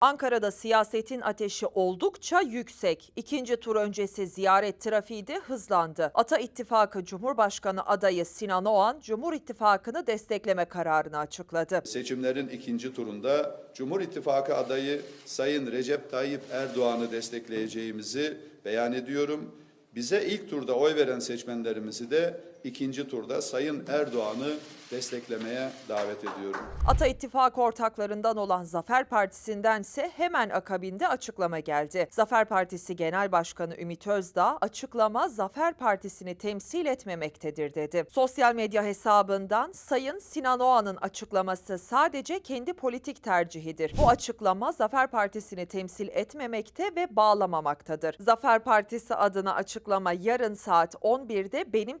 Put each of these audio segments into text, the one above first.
Ankara'da siyasetin ateşi oldukça yüksek. İkinci tur öncesi ziyaret trafiği de hızlandı. Ata İttifakı Cumhurbaşkanı adayı Sinan Oğan, Cumhur İttifakı'nı destekleme kararını açıkladı. Seçimlerin ikinci turunda Cumhur İttifakı adayı Sayın Recep Tayyip Erdoğan'ı destekleyeceğimizi beyan ediyorum. Bize ilk turda oy veren seçmenlerimizi de ikinci turda Sayın Erdoğan'ı desteklemeye davet ediyorum. Ata İttifakı ortaklarından olan Zafer Partisi'ndense hemen akabinde açıklama geldi. Zafer Partisi Genel Başkanı Ümit Özdağ, açıklama Zafer Partisi'ni temsil etmemektedir dedi. Sosyal medya hesabından Sayın Sinan Oğan'ın açıklaması sadece kendi politik tercihidir. Bu açıklama Zafer Partisi'ni temsil etmemekte ve bağlamamaktadır. Zafer Partisi adına açıklama yarın saat 11'de benim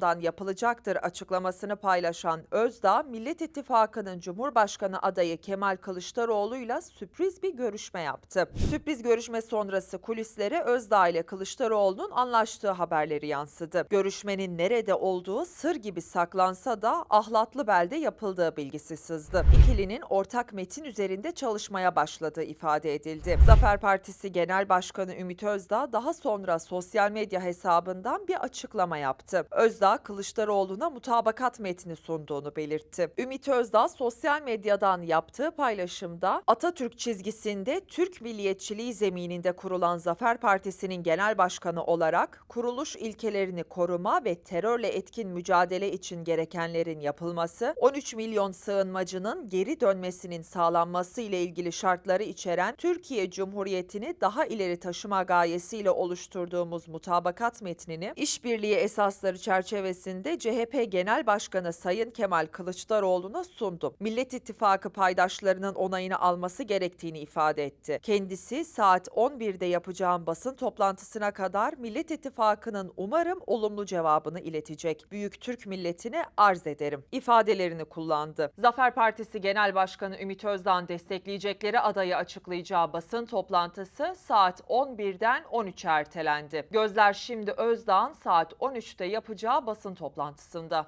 tarafımdan yapılacaktır açıklamasını paylaşan Özdağ, Millet İttifakı'nın Cumhurbaşkanı adayı Kemal Kılıçdaroğlu'yla sürpriz bir görüşme yaptı. Sürpriz görüşme sonrası kulislere Özdağ ile Kılıçdaroğlu'nun anlaştığı haberleri yansıdı. Görüşmenin nerede olduğu sır gibi saklansa da ahlatlı belde yapıldığı bilgisi sızdı. İkilinin ortak metin üzerinde çalışmaya başladığı ifade edildi. Zafer Partisi Genel Başkanı Ümit Özdağ daha sonra sosyal medya hesabından bir açıklama yaptı. Özdağ Kılıçdaroğlu'na mutabakat metni sunduğunu belirtti. Ümit Özdağ sosyal medyadan yaptığı paylaşımda Atatürk çizgisinde Türk milliyetçiliği zemininde kurulan Zafer Partisi'nin genel başkanı olarak kuruluş ilkelerini koruma ve terörle etkin mücadele için gerekenlerin yapılması, 13 milyon sığınmacının geri dönmesinin sağlanması ile ilgili şartları içeren Türkiye Cumhuriyeti'ni daha ileri taşıma gayesiyle oluşturduğumuz mutabakat metnini işbirliği esasları çerçevesinde CHP Genel Başkanı Sayın Kemal Kılıçdaroğlu'na sundu. Millet İttifakı paydaşlarının onayını alması gerektiğini ifade etti. Kendisi saat 11'de yapacağım basın toplantısına kadar Millet İttifakı'nın umarım olumlu cevabını iletecek. Büyük Türk milletine arz ederim ifadelerini kullandı. Zafer Partisi Genel Başkanı Ümit Özdağ'ın destekleyecekleri adayı açıklayacağı basın toplantısı saat 11'den 13'e ertelendi. Gözler şimdi Özdağ'ın saat 13'te yapacağı basın toplantısında.